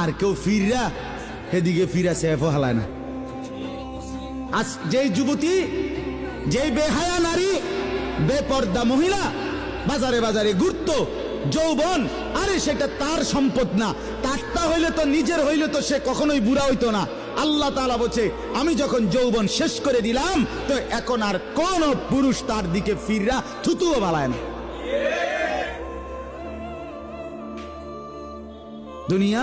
আর কেউ ফিররা, এদিকে ফিরা সেফ হালায় না। আজ যেই যুবতী, যেই বেহায়া নারী, বেপর্দা মহিলা, বাজারে বাজারে ঘুরত, যৌবন, আরে সেটা তার সম্পদ না। তারটা হইলে তো নিজের হইলে তো সে কখনোই বুড়া হইতো না। আল্লাহ তালা বলছে, আমি যখন যৌবন শেষ করে দিলাম, তো এখন আর কোন পুরুষ তার দিকে ফিররা থুতুও বালায় না। দুনিয়া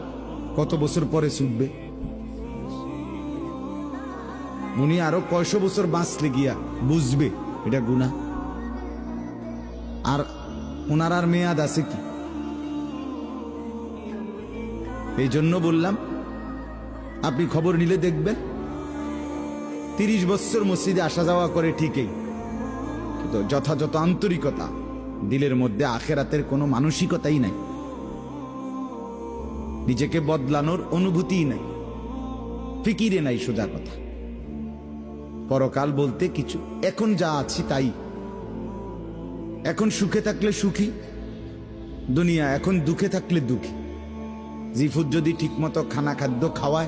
কত বছর পরে ছুটবে উনি আরও কয়শো বছর বাঁচলে গিয়া বুঝবে এটা গুণা আর ওনার আর মেয়াদ আছে কি? এই জন্য বললাম, আপনি খবর নিলে দেখবেন। তিরিশ বছর মসজিদে আসা যাওয়া করে ঠিকই, কিন্তু যথাযথ আন্তরিকতা দিলের মধ্যে আখেরাতের কোনো মানসিকতাই নাই। নিজেকে বদলানোর অনুভূতিই নাই। ফিকিরে নাই সোজা কথা। পরকাল বলতে কিছু, এখন যা আছি তাই। এখন সুখে থাকলে সুখী, দুনিয়া এখন দুঃখে থাকলে দুঃখী। জিফুদ যদি ঠিকমতো খানা খাদ্য খাওয়ায়